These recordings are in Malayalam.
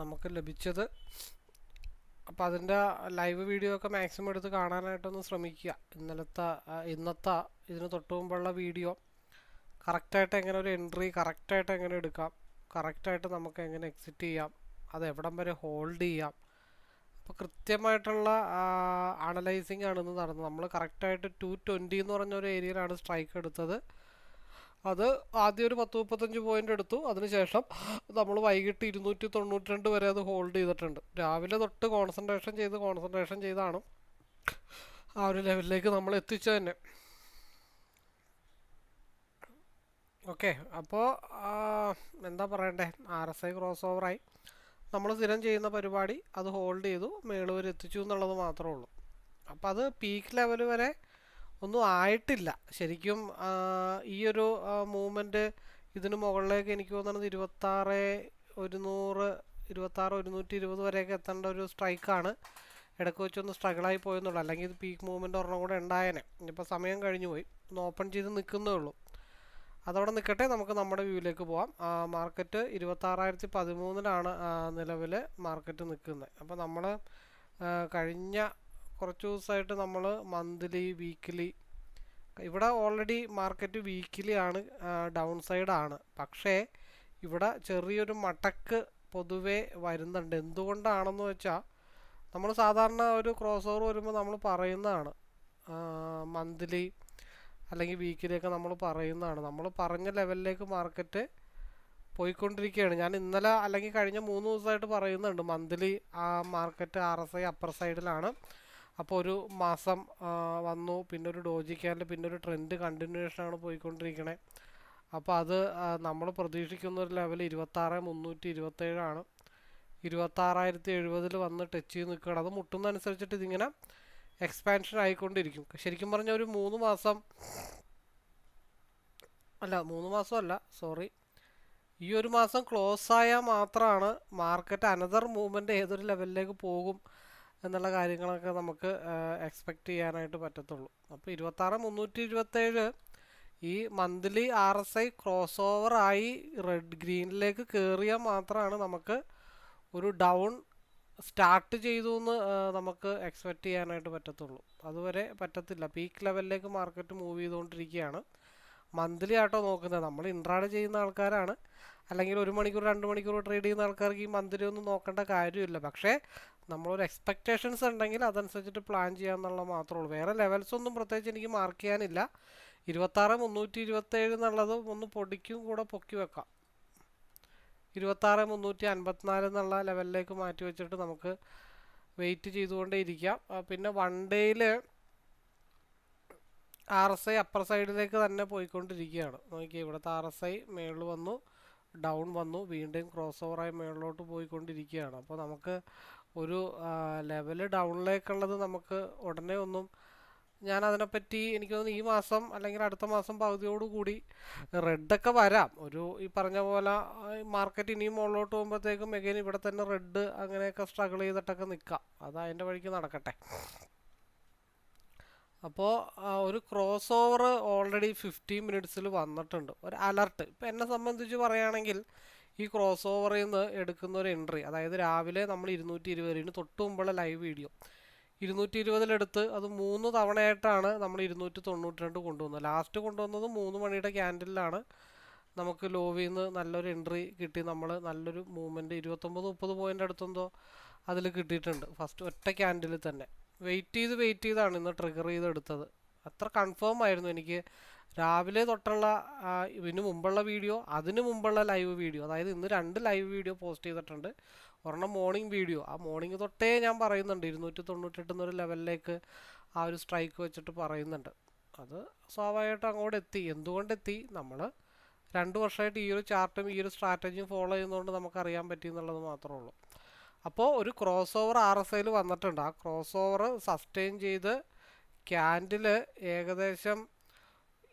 നമുക്ക് ലഭിച്ചത്. അപ്പോൾ അതിന്റെ ലൈവ് വീഡിയോ ഒക്കെ മാക്സിമം എടുത്ത് കാണാനായിട്ടൊന്ന് ശ്രമിക്കുക. ഇന്നലത്തെ ഇന്നത്തെ ഇതിന് തൊട്ട് മുമ്പുള്ള വീഡിയോ കറക്റ്റായിട്ട് എങ്ങനെ ഒരു എൻട്രി കറക്റ്റായിട്ട് എങ്ങനെ എടുക്കാം കറക്റ്റായിട്ട് നമുക്ക് എങ്ങനെ എക്സിറ്റ് ചെയ്യാം അത് എവിടം വരെ ഹോൾഡ് ചെയ്യാം. അപ്പോൾ കൃത്യമായിട്ടുള്ള അനലൈസിങ് ആണ് ഇന്ന് നടന്നത്. നമ്മൾ കറക്റ്റായിട്ട് ടു ട്വന്റി എന്ന് പറഞ്ഞ ഒരു ഏരിയയിലാണ് സ്ട്രൈക്ക് എടുത്തത്. അത് ആദ്യം ഒരു പത്ത് മുപ്പത്തഞ്ച് പോയിന്റ് എടുത്തു. അതിനുശേഷം നമ്മൾ വൈകിട്ട് ഇരുന്നൂറ്റി തൊണ്ണൂറ്റി രണ്ട് വരെ അത് ഹോൾഡ് ചെയ്തിട്ടുണ്ട്. രാവിലെ തൊട്ട് കോൺസെൻട്രേഷൻ ചെയ്ത് കോൺസെൻട്രേഷൻ ചെയ്താണ് ആ ഒരു ലെവലിലേക്ക് നമ്മൾ എത്തിച്ചു തന്നെ. ഓക്കെ അപ്പോൾ എന്താ പറയണ്ടേ? ആർ എസ് ഐ ക്രോസ് ഓവറായി നമ്മൾ സ്ഥിരം ചെയ്യുന്ന പരിപാടി അത് ഹോൾഡ് ചെയ്തു. മേൾ വരെ എത്തിച്ചു എന്നുള്ളത് മാത്രമേ ഉള്ളൂ. അപ്പോൾ അത് പീക്ക് ലെവൽ വരെ ഒന്നും ആയിട്ടില്ല. ശരിക്കും ഈ ഒരു മൂവ്മെന്റ് ഇതിന് മുകളിലേക്ക് എനിക്ക് തോന്നുന്നത് ഇരുപത്താറ് ഒരുന്നൂറ് ഇരുപത്താറ് ഒരുന്നൂറ്റി ഇരുപത് വരെയൊക്കെ എത്തേണ്ട ഒരു സ്ട്രൈക്കാണ് ഇടയ്ക്ക് വെച്ചൊന്ന് സ്ട്രഗിളായി പോയെന്നുള്ളൂ. അല്ലെങ്കിൽ ഇത് പീക്ക് മൂവ്മെന്റ് ഒരെണ്ണം കൂടെ ഉണ്ടായേനെ. ഇനിയിപ്പോൾ സമയം കഴിഞ്ഞു പോയി. ഒന്ന് ഓപ്പൺ ചെയ്ത് നിൽക്കുന്നേ ഉള്ളൂ. അതവിടെ നിൽക്കട്ടെ. നമുക്ക് നമ്മുടെ വ്യൂവിലേക്ക് പോവാം. മാർക്കറ്റ് ഇരുപത്താറായിരത്തി പതിമൂന്നിലാണ് നിലവിൽ മാർക്കറ്റ് നിൽക്കുന്നത്. അപ്പോൾ നമ്മൾ കഴിഞ്ഞ കുറച്ച് ദിവസമായിട്ട് നമ്മൾ മന്ത്ലി വീക്കിലി ഇവിടെ ഓൾറെഡി മാർക്കറ്റ് വീക്കിലി ആണ് ഡൗൺ സൈഡാണ് പക്ഷേ ഇവിടെ ചെറിയൊരു മടക്ക് പൊതുവേ വരുന്നുണ്ട്. എന്തുകൊണ്ടാണെന്ന് വെച്ചാൽ നമ്മൾ സാധാരണ ഒരു ക്രോസ് ഓവർ വരുമ്പോൾ നമ്മൾ പറയുന്നതാണ് മന്ത്ലി അല്ലെങ്കിൽ വീക്കിലിയൊക്കെ നമ്മൾ പറയുന്നതാണ്. നമ്മൾ പറഞ്ഞ ലെവലിലേക്ക് മാർക്കറ്റ് പോയിക്കൊണ്ടിരിക്കുകയാണ്. ഞാൻ ഇന്നലെ അല്ലെങ്കിൽ കഴിഞ്ഞ മൂന്ന് ദിവസമായിട്ട് പറയുന്നുണ്ട് മന്ത്ലി ആ market R S I upper സൈഡിലാണ് അപ്പോൾ ഒരു മാസം വന്നു. പിന്നെ ഒരു ഡോജി ക്യാൻഡിൽ പിന്നെ ഒരു ട്രെൻഡ് കണ്ടിന്യൂഷൻ ആണ് പോയിക്കൊണ്ടിരിക്കണേ. അപ്പോൾ അത് നമ്മൾ പ്രതീക്ഷിക്കുന്ന ഒരു ലെവൽ ഇരുപത്താറ് മുന്നൂറ്റി ഇരുപത്തേഴാണ് ഇരുപത്താറായിരത്തി എഴുപതിൽ വന്ന് ടച്ച് ചെയ്ത് നിൽക്കുകയാണ് അത് മുട്ടുന്നതനുസരിച്ചിട്ട് ഇതിങ്ങനെ എക്സ്പാൻഷൻ ആയിക്കൊണ്ടിരിക്കും. ശരിക്കും പറഞ്ഞാൽ ഒരു മൂന്ന് മാസം അല്ല മൂന്ന് മാസം അല്ല സോറി ഈ ഒരു മാസം ക്ലോസ് ആയാൽ മാത്രമാണ് മാർക്കറ്റ് അനദർ മൂവ്മെന്റ് ഏതൊരു ലെവലിലേക്ക് പോകും. എന്നുള്ള കാര്യങ്ങളൊക്കെ നമുക്ക് എക്സ്പെക്റ്റ് ചെയ്യാനായിട്ട് പറ്റത്തുള്ളൂ. അപ്പോൾ ഇരുപത്താറ് മുന്നൂറ്റി ഇരുപത്തേഴ് ഈ monthly R S I cross over ആയി റെഡ് ഗ്രീനിലേക്ക് കയറിയാൽ മാത്രമാണ് നമുക്ക് ഒരു ഡൗൺ സ്റ്റാർട്ട് ചെയ്തു എന്ന് നമുക്ക് എക്സ്പെക്റ്റ് ചെയ്യാനായിട്ട് പറ്റത്തുള്ളൂ. അതുവരെ പറ്റത്തില്ല. പീക്ക് ലെവലിലേക്ക് മാർക്കറ്റ് മൂവ് ചെയ്തുകൊണ്ടിരിക്കുകയാണ്. മന്ത്ലി ആട്ടോ നോക്കുന്നത്. നമ്മൾ ഇൻട്രാഡ് ചെയ്യുന്ന ആൾക്കാരാണ്. അല്ലെങ്കിൽ ഒരു മണിക്കൂർ രണ്ട് മണിക്കൂർ ട്രേഡ് ചെയ്യുന്ന ആൾക്കാർക്ക് ഈ മന്ത്ലി ഒന്നും നോക്കേണ്ട കാര്യമില്ല. പക്ഷേ നമ്മളൊരു എക്സ്പെക്റ്റേഷൻസ് ഉണ്ടെങ്കിൽ അതനുസരിച്ചിട്ട് പ്ലാൻ ചെയ്യാമെന്നുള്ള മാത്രമേ ഉള്ളൂ. വേറെ ലെവൽസ് ഒന്നും പ്രത്യേകിച്ച് എനിക്ക് മാർക്ക് ചെയ്യാനില്ല. ഇരുപത്താറ് മുന്നൂറ്റി ഇരുപത്തേഴ് എന്നുള്ളത് ഒന്ന് പൊടിക്കും കൂടെ പൊക്കി വെക്കാം. ഇരുപത്താറ് മുന്നൂറ്റി അൻപത്തിനാല് എന്നുള്ള ലെവലിലേക്ക് മാറ്റി വെച്ചിട്ട് നമുക്ക് വെയിറ്റ് ചെയ്തുകൊണ്ടേ ഇരിക്കാം. പിന്നെ വൺ ഡേയിൽ ആർ എസ് ഐ അപ്പർ സൈഡിലേക്ക് തന്നെ പോയിക്കൊണ്ടിരിക്കുകയാണ്. നോക്കി ഇവിടുത്തെ ആർ എസ് ഐ മേളിൽ വന്നു ഡൗൺ വന്നു വീണ്ടും ക്രോസ് ഓവറായി മേളിലോട്ട് പോയിക്കൊണ്ടിരിക്കുകയാണ്. അപ്പോൾ നമുക്ക് ഒരു ലെവൽ ഡൗണിലേക്കുള്ളത് നമുക്ക് ഉടനെ ഒന്നും ഞാൻ അതിനെപ്പറ്റി എനിക്ക് തോന്നുന്നു ഈ മാസം അല്ലെങ്കിൽ അടുത്ത മാസം പകുതിയോട് കൂടി റെഡൊക്കെ വരാം. ഒരു ഈ പറഞ്ഞ പോലെ മാർക്കറ്റ് ഇനിയും മുകളിലോട്ട് പോകുമ്പോഴത്തേക്കും എഗൈൻ ഇവിടെ തന്നെ റെഡ് അങ്ങനെയൊക്കെ സ്ട്രഗിൾ ചെയ്തിട്ടൊക്കെ നിൽക്കാം. അത് അതിന്റെ വഴിക്ക് നടക്കട്ടെ. അപ്പോൾ ഒരു ക്രോസ് ഓവർ ഓൾറെഡി ഫിഫ്റ്റീൻ മിനിറ്റ്സിൽ വന്നിട്ടുണ്ട്. ഒരു അലർട്ട് ഇപ്പം എന്നെ സംബന്ധിച്ച് പറയുകയാണെങ്കിൽ ഈ ക്രോസ് ഓവറിൽ നിന്ന് എടുക്കുന്ന ഒരു എൻട്രി അതായത് രാവിലെ നമ്മൾ ഇരുന്നൂറ്റി ഇരുപതിന് തൊട്ട് മുമ്പുള്ള ലൈവ് വീഡിയോ ഇരുന്നൂറ്റി ഇരുപതിലെടുത്ത് അത് മൂന്ന് തവണയായിട്ടാണ് നമ്മൾ ഇരുന്നൂറ്റി തൊണ്ണൂറ്റി രണ്ട് കൊണ്ടുവന്നത്. ലാസ്റ്റ് കൊണ്ടുവന്നത് മൂന്ന് മണിയുടെ ക്യാൻഡിലാണ് നമുക്ക് ലോവിൽ നിന്ന് നല്ലൊരു എൻട്രി കിട്ടി. നമ്മൾ നല്ലൊരു മൂവ്മെന്റ് ഇരുപത്തൊമ്പത് മുപ്പത് പോയിന്റ് അടുത്തെന്തോ അതിൽ കിട്ടിയിട്ടുണ്ട്. ഫസ്റ്റ് ഒറ്റ ക്യാൻഡിൽ തന്നെ. വെയിറ്റ് ചെയ്ത് വെയിറ്റ് ചെയ്താണ് ഇന്ന് ട്രിഗർ ചെയ്തെടുത്തത്. അത്ര കൺഫേം ആയിരുന്നു എനിക്ക്. രാവിലെ തൊട്ടുള്ള ഇതിന് മുമ്പുള്ള വീഡിയോ അതിന് മുമ്പുള്ള ലൈവ് വീഡിയോ അതായത് ഇന്ന് രണ്ട് ലൈവ് വീഡിയോ പോസ്റ്റ് ചെയ്തിട്ടുണ്ട്. ഒരെണ്ണം മോർണിംഗ് വീഡിയോ ആ മോർണിംഗ് തൊട്ടേ ഞാൻ പറയുന്നുണ്ട് ഇരുന്നൂറ്റി തൊണ്ണൂറ്റെട്ട് എന്നൊരു ലെവലിലേക്ക് ആ ഒരു സ്ട്രൈക്ക് വെച്ചിട്ട് പറയുന്നുണ്ട്. അത് സ്വാഭാവികമായിട്ടും അങ്ങോട്ട് എത്തി. എന്തുകൊണ്ട് എത്തി നമ്മൾ രണ്ട് വർഷമായിട്ട് ഈ ഒരു ചാർട്ടും ഈ ഒരു സ്ട്രാറ്റജിയും ഫോളോ ചെയ്യുന്നതുകൊണ്ട് നമുക്കറിയാൻ പറ്റി എന്നുള്ളത് മാത്രമേ ഉള്ളൂ. അപ്പോൾ ഒരു ക്രോസ് ഓവർ ആർ എസ് ഐയിൽ വന്നിട്ടുണ്ട്. ആ ക്രോസ് ഓവർ സസ്റ്റെയിൻ ചെയ്ത് ക്യാൻഡിൽ ഏകദേശം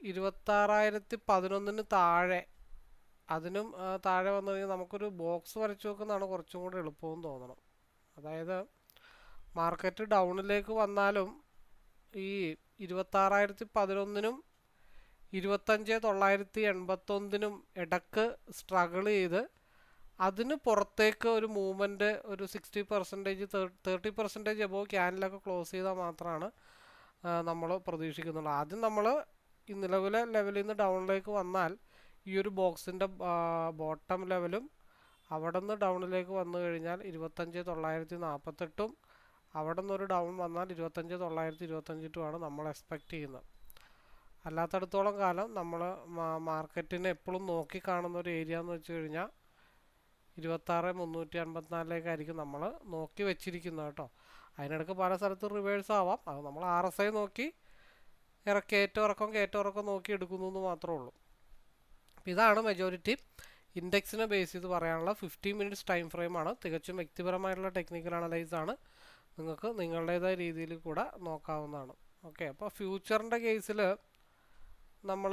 ഇരുപത്താറായിരത്തി പതിനൊന്നിന് താഴെ. അതിനും താഴെ വന്നു കഴിഞ്ഞാൽ നമുക്കൊരു ബോക്സ് വരച്ചു വെക്കുന്നതാണ് കുറച്ചും കൂടെ എളുപ്പമെന്ന് തോന്നണം. അതായത് മാർക്കറ്റ് ഡൗണിലേക്ക് വന്നാലും ഈ ഇരുപത്താറായിരത്തി പതിനൊന്നിനും ഇരുപത്തഞ്ച് തൊള്ളായിരത്തി എൺപത്തൊന്നിനും ഇടയ്ക്ക് സ്ട്രഗിൾ ചെയ്ത് അതിന് പുറത്തേക്ക് ഒരു മൂവ്മെന്റ് ഒരു sixty percentage thirty percentage above ക്യാനിലൊക്കെ close ചെയ്താൽ മാത്രമാണ് നമ്മൾ പ്രതീക്ഷിക്കുന്നുള്ളൂ. ആദ്യം നമ്മൾ ഈ നിലവിലെ ലെവലിൽ നിന്ന് ഡൗണിലേക്ക് വന്നാൽ ഈ ഒരു ബോക്സിന്റെ ബോട്ടം ലെവലും അവിടെ നിന്ന് ഡൗണിലേക്ക് വന്നു കഴിഞ്ഞാൽ ഇരുപത്തഞ്ച് തൊള്ളായിരത്തി നാൽപ്പത്തെട്ടും അവിടെ നിന്നൊരു ഡൗൺ വന്നാൽ ഇരുപത്തഞ്ച് തൊള്ളായിരത്തി ഇരുപത്തഞ്ചിട്ടുമാണ് നമ്മൾ എക്സ്പെക്റ്റ് ചെയ്യുന്നത്. അല്ലാത്തടത്തോളം കാലം നമ്മൾ മാർക്കറ്റിനെ എപ്പോഴും നോക്കി കാണുന്ന ഒരു ഏരിയ എന്ന് വെച്ച് കഴിഞ്ഞാൽ ഇരുപത്താറ് മുന്നൂറ്റി അൻപത്തിനാലിലേക്കായിരിക്കും നമ്മൾ നോക്കി വെച്ചിരിക്കുന്നത് കേട്ടോ. അതിനിടയ്ക്ക് പല സ്ഥലത്ത് റിവേഴ്സ് ആവാം. അത് നമ്മൾ ആർ എസ് ഐ നോക്കി ഇറ കയറ്റം ഇറക്കം കയറ്റം ഇറക്കം നോക്കി എടുക്കുന്നു എന്ന് മാത്രമേ ഉള്ളൂ. അപ്പോൾ ഇതാണ് മെജോറിറ്റി ഇൻഡെക്സിനെ ബേസ് ചെയ്ത് പറയാനുള്ള ഫിഫ്റ്റീൻ മിനിറ്റ്സ് ടൈം ഫ്രെയിമാണ് തികച്ചും വ്യക്തിപരമായിട്ടുള്ള ടെക്നിക്കൽ അനലൈസ് ആണ്. നിങ്ങൾക്ക് നിങ്ങളുടേതായ രീതിയിൽ കൂടെ നോക്കാവുന്നതാണ്. ഓക്കെ അപ്പോൾ ഫ്യൂച്ചറിന്റെ കേസിൽ നമ്മൾ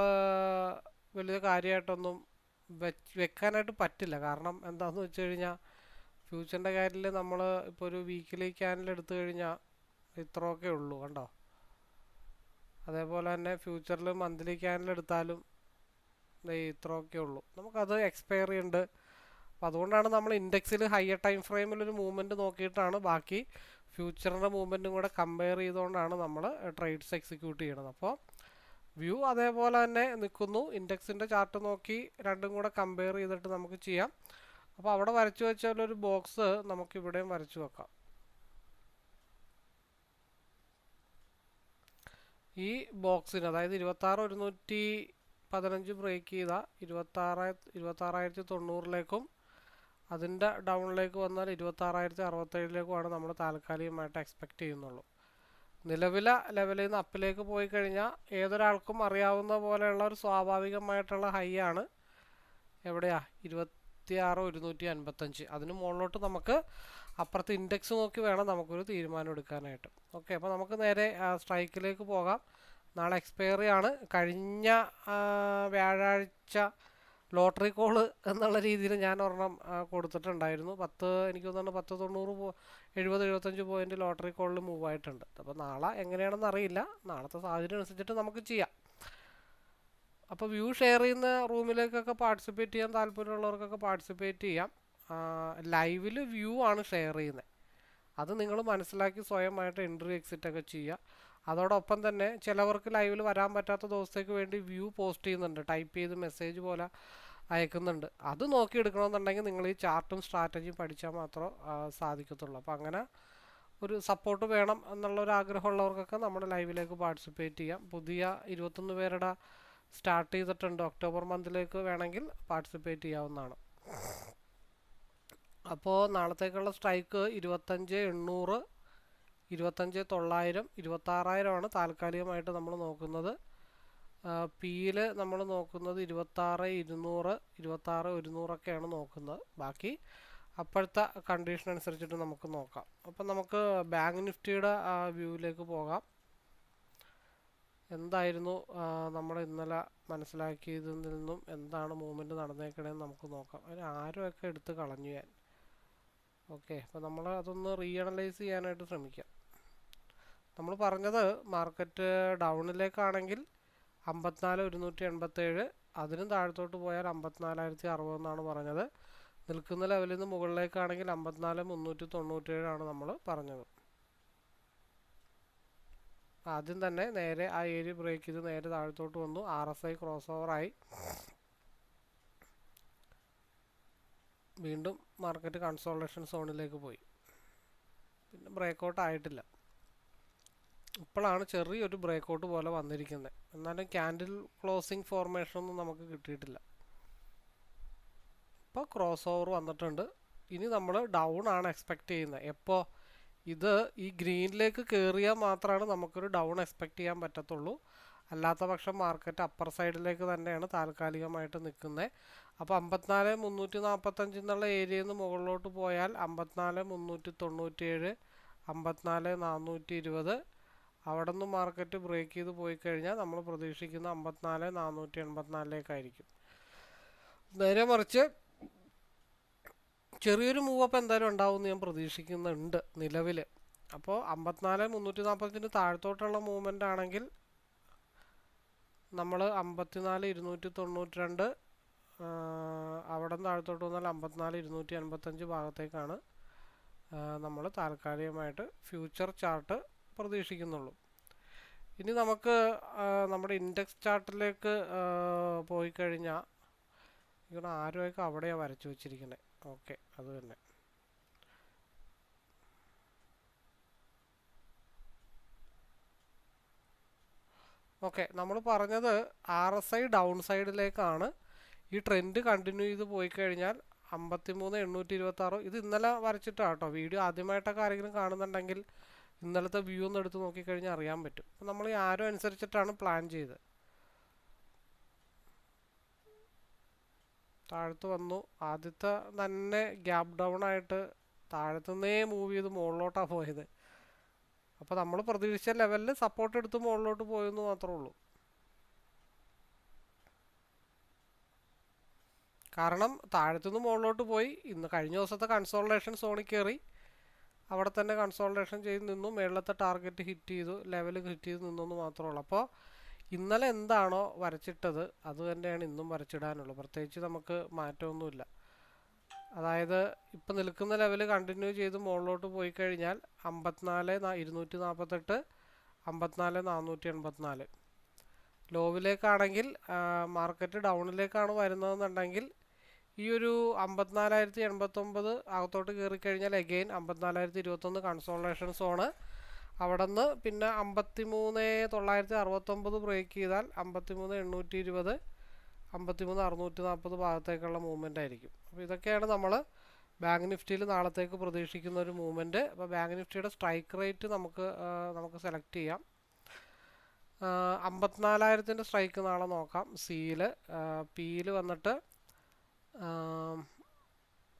വലിയ കാര്യമായിട്ടൊന്നും വെക്കാനായിട്ട് പറ്റില്ല. കാരണം എന്താണെന്ന് വെച്ച് കഴിഞ്ഞാൽ ഫ്യൂച്ചറിന്റെ കാര്യത്തിൽ നമ്മൾ ഇപ്പോൾ ഒരു വീക്കിലി ക്യാനൽ എടുത്തു കഴിഞ്ഞാൽ ഇത്രയൊക്കെ ഉള്ളൂ കണ്ടോ? അതേപോലെ തന്നെ ഫ്യൂച്ചറിൽ മന്ത്ലി ക്യാനൽ എടുത്താലും ഇത്രയൊക്കെ ഉള്ളൂ. നമുക്കത് എക്സ്പയറി ഉണ്ട് അപ്പോൾ അതുകൊണ്ടാണ് നമ്മൾ ഇൻഡെക്സിൽ ഹയർ ടൈം ഫ്രെയിമിൽ ഒരു മൂവ്മെന്റ് നോക്കിയിട്ടാണ് ബാക്കി ഫ്യൂച്ചറിന്റെ മൂവ്മെന്റും കൂടെ കമ്പയർ ചെയ്തുകൊണ്ടാണ് നമ്മൾ ട്രേഡ്സ് എക്സിക്യൂട്ട് ചെയ്യണത്. അപ്പോൾ വ്യൂ അതേപോലെ തന്നെ നിൽക്കുന്നു. ഇൻഡെക്സിന്റെ ചാർട്ട് നോക്കി രണ്ടും കൂടെ കമ്പയർ ചെയ്തിട്ട് നമുക്ക് ചെയ്യാം. അപ്പോൾ അവിടെ വരച്ചു വെച്ചാൽ ഒരു ബോക്സ് നമുക്ക് ഇവിടെയും വരച്ചു വെക്കാം. ഈ ബോക്സിന് അതായത് ഇരുപത്താറ് ഒരുന്നൂറ്റി പതിനഞ്ച് ബ്രേക്ക് ചെയ്ത ഇരുപത്താറ് ഇരുപത്താറായിരത്തി തൊണ്ണൂറിലേക്കും അതിന്റെ ഡൗണിലേക്ക് വന്നാൽ ഇരുപത്താറായിരത്തി അറുപത്തേഴിലേക്കുമാണ് നമ്മൾ താൽക്കാലികമായിട്ട് എക്സ്പെക്റ്റ് ചെയ്യുന്നുള്ളൂ. നിലവിലെ ലെവലിൽ നിന്ന് അപ്പിലേക്ക് പോയി കഴിഞ്ഞാൽ ഏതൊരാൾക്കും അറിയാവുന്ന പോലെയുള്ള ഒരു സ്വാഭാവികമായിട്ടുള്ള ഹൈ ആണ്. എവിടെയാ? ഇരുപത്തിയാറ് ഒരുന്നൂറ്റി അൻപത്തഞ്ച്. അതിന് മുകളിലോട്ട് നമുക്ക് അപ്പുറത്ത് ഇൻഡെക്സ് നോക്കി വേണം നമുക്കൊരു തീരുമാനം എടുക്കാനായിട്ട്. ഓക്കെ അപ്പോൾ നമുക്ക് നേരെ സ്ട്രൈക്കിലേക്ക് പോകാം. നാളെ എക്സ്പയറി ആണ്. കഴിഞ്ഞ വ്യാഴാഴ്ച ലോട്ടറി കോൾ എന്നുള്ള രീതിയിൽ ഞാൻ ഒരെണ്ണം കൊടുത്തിട്ടുണ്ടായിരുന്നു. പത്ത് എനിക്ക് തോന്നുന്നു പത്ത് തൊണ്ണൂറ് പോ എഴുപത് എഴുപത്തഞ്ച് പോയിന്റ് ലോട്ടറി കോളിൽ മൂവ് ആയിട്ടുണ്ട്. അപ്പോൾ നാളെ എങ്ങനെയാണെന്ന് അറിയില്ല. നാളത്തെ സാഹചര്യം അനുസരിച്ചിട്ട് നമുക്ക് ചെയ്യാം. അപ്പോൾ വ്യൂ ഷെയർ ചെയ്യുന്ന റൂമിലേക്കൊക്കെ പാർട്ടിസിപ്പേറ്റ് ചെയ്യാൻ താല്പര്യമുള്ളവർക്കൊക്കെ പാർട്ടിസിപ്പേറ്റ് ചെയ്യാം. ലൈവിൽ വ്യൂ ആണ് ഷെയർ ചെയ്യുന്നത് അത് നിങ്ങൾ മനസ്സിലാക്കി സ്വയമായിട്ട് എൻട്രി എക്സിറ്റ് ഒക്കെ ചെയ്യുക. അതോടൊപ്പം തന്നെ ചിലവർക്ക് ലൈവിൽ വരാൻ പറ്റാത്ത ദിവസത്തേക്ക് വേണ്ടി വ്യൂ പോസ്റ്റ് ചെയ്യുന്നുണ്ട്. ടൈപ്പ് ചെയ്ത് മെസ്സേജ് പോലെ അയക്കുന്നുണ്ട്. അത് നോക്കിയെടുക്കണമെന്നുണ്ടെങ്കിൽ നിങ്ങൾ ഈ ചാർട്ടും സ്ട്രാറ്റജിയും പഠിച്ചാൽ മാത്രമേ സാധിക്കത്തുള്ളൂ. അപ്പോൾ അങ്ങനെ ഒരു സപ്പോർട്ട് വേണം എന്നുള്ള ഒരു ആഗ്രഹമുള്ളവർക്കൊക്കെ നമ്മുടെ ലൈവിലേക്ക് പാർട്ടിസിപ്പേറ്റ് ചെയ്യാം. പുതിയ ഇരുപത്തൊന്ന് പേരുടെ സ്റ്റാർട്ട് ചെയ്തിട്ടുണ്ട്. ഒക്ടോബർ മന്തിലേക്ക് വേണമെങ്കിൽ പാർട്ടിസിപ്പേറ്റ് ചെയ്യാവുന്നതാണ്. അപ്പോൾ നാളത്തേക്കുള്ള സ്ട്രൈക്ക് ഇരുപത്തഞ്ച് എണ്ണൂറ് ഇരുപത്തഞ്ച് തൊള്ളായിരം ഇരുപത്താറായിരമാണ് താൽക്കാലികമായിട്ട് നമ്മൾ നോക്കുന്നത്. പിയിൽ നമ്മൾ നോക്കുന്നത് ഇരുപത്താറ് ഇരുന്നൂറ് ഇരുപത്താറ് ഒരുന്നൂറൊക്കെയാണ് നോക്കുന്നത്. ബാക്കി അപ്പോഴത്തെ കണ്ടീഷൻ അനുസരിച്ചിട്ട് നമുക്ക് നോക്കാം. അപ്പം നമുക്ക് ബാങ്ക് നിഫ്റ്റിയുടെ വ്യൂവിലേക്ക് പോകാം. എന്തായിരുന്നു നമ്മൾ ഇന്നലെ മനസ്സിലാക്കിയതിൽ നിന്നും എന്താണ് മൂവ്മെന്റ് നടന്നേക്കണേന്ന് നമുക്ക് നോക്കാം. അതിന് ആരുമൊക്കെ എടുത്ത് കളഞ്ഞു ഞാൻ? ഓക്കെ അപ്പോൾ നമ്മൾ അതൊന്ന് റീഅനലൈസ് ചെയ്യാനായിട്ട് ശ്രമിക്കാം. നമ്മൾ പറഞ്ഞത് മാർക്കറ്റ് ഡൗണിലേക്കാണെങ്കിൽ അമ്പത്തിനാല് ഒരുന്നൂറ്റി എൺപത്തേഴ്. അതിനും താഴത്തോട്ട് പോയാൽ അമ്പത്തിനാലായിരത്തി അറുപതെന്നാണ് പറഞ്ഞത്. നിൽക്കുന്ന ലെവലിൽ നിന്ന് മുകളിലേക്കാണെങ്കിൽ അമ്പത്തിനാല് മുന്നൂറ്റി തൊണ്ണൂറ്റേഴാണ് നമ്മൾ പറഞ്ഞത്. ആദ്യം തന്നെ നേരെ ആ ഏരിയ ബ്രേക്ക് ചെയ്ത് നേരെ താഴത്തോട്ട് വന്നു. ആർ എസ് ഐ ക്രോസ് ഓവറായി വീണ്ടും മാർക്കറ്റ് കൺസോൾട്ടേഷൻ സോണിലേക്ക് പോയി. പിന്നെ ബ്രേക്കൗട്ട് ആയിട്ടില്ല. ഇപ്പോഴാണ് ചെറിയൊരു ബ്രേക്കൗട്ട് പോലെ വന്നിരിക്കുന്നത് എന്നാലും ക്യാൻഡിൽ ക്ലോസിംഗ് ഫോർമേഷൻ ഒന്നും നമുക്ക് കിട്ടിയിട്ടില്ല. ഇപ്പോൾ ക്രോസ് ഓവർ വന്നിട്ടുണ്ട്. ഇനി നമ്മൾ ഡൗൺ ആണ് എക്സ്പെക്റ്റ് ചെയ്യുന്നത് എപ്പോൾ ഇത് ഈ ഗ്രീനിലേക്ക് കയറിയാൽ മാത്രമാണ് നമുക്കൊരു ഡൗൺ എക്സ്പെക്റ്റ് ചെയ്യാൻ പറ്റത്തുള്ളൂ. അല്ലാത്ത പക്ഷം മാർക്കറ്റ് അപ്പർ സൈഡിലേക്ക് തന്നെയാണ് താൽക്കാലികമായിട്ട് നിൽക്കുന്നത് അപ്പോൾ അമ്പത്തിനാല് മുന്നൂറ്റി നാൽപ്പത്തഞ്ച് എന്നുള്ള ഏരിയയിൽ നിന്ന് മുകളിലോട്ട് പോയാൽ അമ്പത്തിനാല് മുന്നൂറ്റി തൊണ്ണൂറ്റിയേഴ് അമ്പത്തിനാല് നാനൂറ്റി ഇരുപത് അവിടെ നിന്ന് മാർക്കറ്റ് ബ്രേക്ക് ചെയ്ത് പോയി കഴിഞ്ഞാൽ നമ്മൾ പ്രതീക്ഷിക്കുന്ന അമ്പത്തിനാല് നാനൂറ്റി എൺപത്തിനാലിലേക്കായിരിക്കും. നേരെ മറിച്ച് ചെറിയൊരു മൂവപ്പ് എന്തായാലും ഉണ്ടാവും എന്ന് ഞാൻ പ്രതീക്ഷിക്കുന്നുണ്ട് നിലവിൽ അപ്പോൾ അമ്പത്തിനാല് മുന്നൂറ്റി നാൽപ്പത്തിന് താഴത്തോട്ടുള്ള മൂവ്മെന്റ് ആണെങ്കിൽ നമ്മൾ അമ്പത്തിനാല് ഇരുന്നൂറ്റി തൊണ്ണൂറ്റി രണ്ട് അവിടെ നിന്ന് താഴത്തോട്ട് വന്നാൽ അമ്പത്തിനാല് ഇരുന്നൂറ്റി എൺപത്തഞ്ച് ഭാഗത്തേക്കാണ് നമ്മൾ താൽക്കാലികമായിട്ട് ഫ്യൂച്ചർ ചാർട്ട് പ്രതീക്ഷിക്കുന്നുള്ളൂ. ഇനി നമുക്ക് നമ്മുടെ ഇൻഡെക്സ് ചാർട്ടിലേക്ക് പോയി കഴിഞ്ഞാൽ ഇവിടെ ആരുമൊക്കെ അവിടെയാണ് വരച്ചു വെച്ചിരിക്കുന്നത് ഓക്കെ അത് തന്നെ. ഓക്കെ നമ്മൾ പറഞ്ഞത് ആർ എസ് ഐ ഡൗൺ സൈഡിലേക്കാണ് ഈ ട്രെൻഡ് കണ്ടിന്യൂ ചെയ്ത് പോയി കഴിഞ്ഞാൽ അമ്പത്തി മൂന്ന് എണ്ണൂറ്റി ഇരുപത്തി ആറ് ഇത് ഇന്നലെ വരച്ചിട്ടാണ് കേട്ടോ. വീഡിയോ ആദ്യമായിട്ടൊക്കെ ആരെങ്കിലും കാണുന്നുണ്ടെങ്കിൽ ഇന്നലത്തെ വ്യൂ ഒന്ന് എടുത്ത് നോക്കിക്കഴിഞ്ഞാൽ അറിയാൻ പറ്റും. അപ്പം നമ്മൾ ഈ ആരോ അനുസരിച്ചിട്ടാണ് പ്ലാൻ ചെയ്തത്. താഴത്ത് വന്നു. ആദ്യത്തെ തന്നെ ഗ്യാപ് ഡൗൺ ആയിട്ട് താഴത്തുനിന്നേ മൂവ് ചെയ്ത് മുകളിലോട്ടാണ് പോയത്. അപ്പോൾ നമ്മൾ പ്രതീക്ഷിച്ച ലെവലിൽ സപ്പോർട്ട് എടുത്ത് മുകളിലോട്ട് പോയെന്ന് മാത്രമേ ഉള്ളൂ. കാരണം താഴത്തുനിന്ന് മുകളിലോട്ട് പോയി. ഇന്ന് കഴിഞ്ഞ ദിവസത്തെ കൺസോൾട്ടേഷൻ സോണിൽ കയറി അവിടെ തന്നെ കൺസോൾട്ടേഷൻ ചെയ്ത് നിന്നു. മേളിലത്തെ ടാർഗറ്റ് ഹിറ്റ് ചെയ്തു. ലെവൽ ഹിറ്റ് ചെയ്ത് നിന്നു എന്ന് മാത്രമേ ഉള്ളൂ അപ്പോൾ ഇന്നലെ എന്താണോ വരച്ചിട്ടത് അത് തന്നെയാണ് ഇന്നും വരച്ചിടാനുള്ളത് പ്രത്യേകിച്ച് നമുക്ക് മാറ്റമൊന്നുമില്ല. അതായത് ഇപ്പം നിൽക്കുന്ന ലെവൽ കണ്ടിന്യൂ ചെയ്ത് മുകളിലോട്ട് പോയി കഴിഞ്ഞാൽ അമ്പത്തിനാല് ഇരുന്നൂറ്റി നാൽപ്പത്തെട്ട് അമ്പത്തിനാല് നാനൂറ്റി എൺപത്തിനാല്. ലോവിലേക്കാണെങ്കിൽ മാർക്കറ്റ് ഡൗണിലേക്കാണ് വരുന്നതെന്നുണ്ടെങ്കിൽ ഈ ഒരു അമ്പത്തിനാലായിരത്തി എൺപത്തൊമ്പത് അകത്തോട്ട് കയറി കഴിഞ്ഞാൽ എഗെയിൻ അമ്പത്തിനാലായിരത്തി ഇരുപത്തൊന്ന് കൺസോളേഷൻ സോണ് അവിടെ നിന്ന് പിന്നെ അമ്പത്തി മൂന്ന് തൊള്ളായിരത്തി അറുപത്തൊമ്പത് ബ്രേക്ക് ചെയ്താൽ അമ്പത്തി മൂന്ന് എണ്ണൂറ്റി ഇരുപത് അമ്പത്തി മൂന്ന് അറുന്നൂറ്റി നാൽപ്പത് ഭാഗത്തേക്കുള്ള മൂവ്മെന്റ് ആയിരിക്കും. അപ്പോൾ ഇതൊക്കെയാണ് നമ്മൾ ബാങ്ക് നിഫ്റ്റിയിൽ നാളത്തേക്ക് പ്രതീക്ഷിക്കുന്ന ഒരു മൂവ്മെന്റ് അപ്പോൾ ബാങ്ക് നിഫ്റ്റിയുടെ സ്ട്രൈക്ക് റേറ്റ് നമുക്ക് നമുക്ക് സെലക്ട് ചെയ്യാം. അമ്പത്തിനാലായിരത്തിന്റെ സ്ട്രൈക്ക് നാളെ നോക്കാം. സിയിൽ പിയിൽ വന്നിട്ട്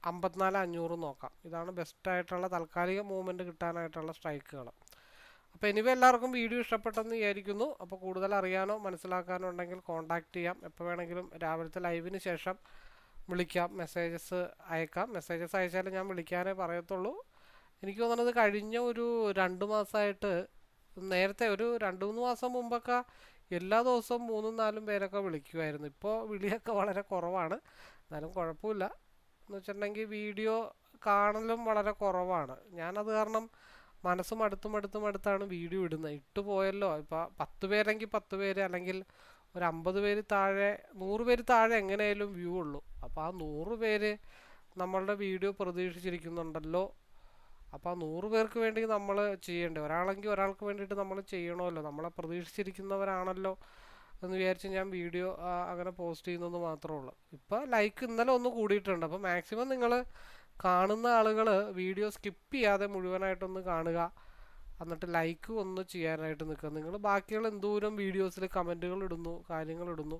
അമ്പത്തിനാല് അഞ്ഞൂറ് നോക്കാം. ഇതാണ് ബെസ്റ്റായിട്ടുള്ള താൽക്കാലിക മൂവ്മെന്റ് കിട്ടാനായിട്ടുള്ള സ്ട്രൈക്കുകൾ അപ്പോൾ എനിവേ എല്ലാവർക്കും വീഡിയോ ഇഷ്ടപ്പെട്ടെന്ന് വിചാരിക്കുന്നു. അപ്പോൾ കൂടുതൽ അറിയാനോ മനസ്സിലാക്കാനോ ഉണ്ടെങ്കിൽ കോൺടാക്റ്റ് ചെയ്യാം. എപ്പോൾ വേണമെങ്കിലും രാവിലത്തെ ലൈവിന് ശേഷം വിളിക്കാം. മെസ്സേജസ് അയക്കാം. മെസ്സേജസ് അയച്ചാലേ ഞാൻ വിളിക്കാനേ പറയത്തുള്ളൂ. എനിക്ക് തോന്നുന്നത് കഴിഞ്ഞ ഒരു രണ്ട് മാസമായിട്ട് നേരത്തെ ഒരു രണ്ട് മൂന്ന് മാസം മുമ്പൊക്കെ എല്ലാ ദിവസവും മൂന്നും നാലും പേരൊക്കെ വിളിക്കുമായിരുന്നു ഇപ്പോൾ വിളിയൊക്കെ വളരെ കുറവാണ്. എന്നാലും കുഴപ്പമില്ല. എന്ന് വെച്ചിട്ടുണ്ടെങ്കിൽ വീഡിയോ കാണലും വളരെ കുറവാണ്. ഞാനത് കാരണം മനസ്സും അടുത്തും അടുത്തും അടുത്താണ് വീഡിയോ ഇടുന്നത്. ഇട്ടു പോയല്ലോ. ഇപ്പോൾ പത്ത് പേരെങ്കിൽ പത്ത് പേര് അല്ലെങ്കിൽ ഒരു അമ്പത് പേര് താഴെ നൂറ് പേര് താഴെ എങ്ങനെയായാലും വ്യൂ ഉള്ളൂ. അപ്പോൾ ആ നൂറ് പേര് നമ്മളുടെ വീഡിയോ പ്രതീക്ഷിച്ചിരിക്കുന്നുണ്ടല്ലോ. അപ്പോൾ ആ നൂറ് പേർക്ക് വേണ്ടി നമ്മൾ ചെയ്യേണ്ടത് ഒരാളെങ്കിൽ ഒരാൾക്ക് വേണ്ടിയിട്ട് നമ്മൾ ചെയ്യണമല്ലോ. നമ്മളെ പ്രതീക്ഷിച്ചിരിക്കുന്നവരാണല്ലോ. എന്ന് വിചാരിച്ച് ഞാൻ വീഡിയോ അങ്ങനെ പോസ്റ്റ് ചെയ്യുന്നതെന്ന് മാത്രമേ ഉള്ളൂ ഇപ്പോൾ ലൈക്ക് ഇന്നലെ ഒന്ന് കൂടിയിട്ടുണ്ട്. അപ്പോൾ മാക്സിമം നിങ്ങൾ കാണുന്ന ആളുകൾ വീഡിയോ സ്കിപ്പ് ചെയ്യാതെ മുഴുവനായിട്ടൊന്ന് കാണുക. എന്നിട്ട് ലൈക്ക് ഒന്ന് ചെയ്യാനായിട്ട് നിൽക്കുക. നിങ്ങൾ ബാക്കിയുള്ള എന്തോരം വീഡിയോസിൽ കമന്റുകൾ ഇടുന്നു കാര്യങ്ങൾ ഇടുന്നു.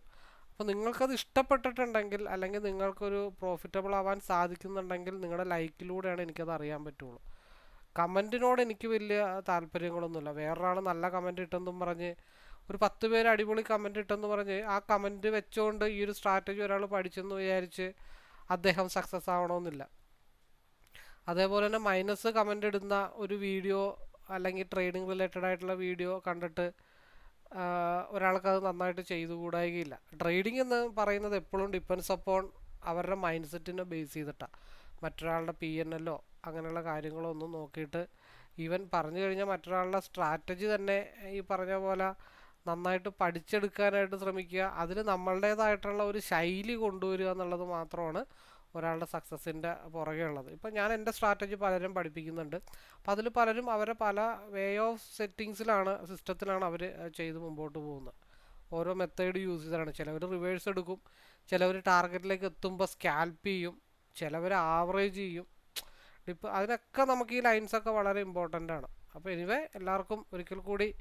അപ്പോൾ നിങ്ങൾക്കത് ഇഷ്ടപ്പെട്ടിട്ടുണ്ടെങ്കിൽ അല്ലെങ്കിൽ നിങ്ങൾക്കൊരു പ്രോഫിറ്റബിൾ ആവാൻ സാധിക്കുന്നുണ്ടെങ്കിൽ നിങ്ങളുടെ ലൈക്കിലൂടെയാണ് എനിക്കത് അറിയാൻ പറ്റുള്ളൂ. കമന്റിനോട് എനിക്ക് വലിയ താല്പര്യങ്ങളൊന്നുമില്ല. വേറൊരാൾ നല്ല കമന്റ് ഇട്ടെന്നും പറഞ്ഞ് ഒരു പത്ത് പേര് അടിപൊളി കമന്റ് ഇട്ടെന്ന് പറഞ്ഞ് ആ കമന്റ് വെച്ചുകൊണ്ട് ഈ ഒരു സ്ട്രാറ്റജി ഒരാൾ പഠിച്ചെന്ന് വിചാരിച്ച് അദ്ദേഹം സക്സസ് ആവണമെന്നില്ല അതേപോലെ തന്നെ മൈനസ് കമന്റ് ഇടുന്ന ഒരു വീഡിയോ അല്ലെങ്കിൽ ട്രേഡിംഗ് റിലേറ്റഡ് ആയിട്ടുള്ള വീഡിയോ കണ്ടിട്ട് ഒരാൾക്ക് അത് നന്നായിട്ട് ചെയ്തു കൂടായികയില്ല. ട്രേഡിംഗ് എന്ന് പറയുന്നത് എപ്പോഴും ഡിപ്പെൻസ് അപ്പോൺ അവരുടെ മൈൻഡ് സെറ്റിനെ ബേസ് ചെയ്തിട്ടാണ് മറ്റൊരാളുടെ പി എൻ എല്ലോ അങ്ങനെയുള്ള കാര്യങ്ങളോ ഒന്നും നോക്കിയിട്ട് ഈവൻ പറഞ്ഞു കഴിഞ്ഞാൽ മറ്റൊരാളുടെ സ്ട്രാറ്റജി തന്നെ ഈ പറഞ്ഞ പോലെ നന്നായിട്ട് പഠിച്ചെടുക്കാനായിട്ട് ശ്രമിക്കുക. അതിൽ നമ്മളുടേതായിട്ടുള്ള ഒരു ശൈലി കൊണ്ടുവരിക എന്നുള്ളത് മാത്രമാണ് ഒരാളുടെ സക്സസ്സിന്റെ പുറകെ ഉള്ളത്. ഇപ്പം ഞാൻ എന്റെ സ്ട്രാറ്റജി പലരും പഠിപ്പിക്കുന്നുണ്ട്. അപ്പം അതിൽ പലരും അവരെ പല വേ ഓഫ് സെറ്റിങ്സിലാണ് സിസ്റ്റത്തിലാണ് അവർ ചെയ്ത് മുമ്പോട്ട് പോകുന്നത്. ഓരോ മെത്തേഡ് യൂസ് ചെയ്താണ്. ചിലവർ റിവേഴ്സ് എടുക്കും. ചിലവർ ടാർഗറ്റിലേക്ക് എത്തുമ്പോൾ സ്കാൽപ്പ് ചെയ്യും. ചിലവർ ആവറേജ് ചെയ്യും. ഇപ്പം അതിനൊക്കെ നമുക്ക് ഈ ലൈൻസൊക്കെ വളരെ ഇമ്പോർട്ടന്റ് ആണ്. അപ്പോൾ എനിവേ എല്ലാവർക്കും ഒരിക്കൽ കൂടി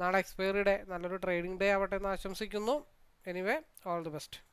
നാളെ എക്സ്പയറി ഡേ. നല്ലൊരു ട്രേഡിംഗ് ഡേ ആവട്ടെ എന്ന് ആശംസിക്കുന്നു. Anyway all the best.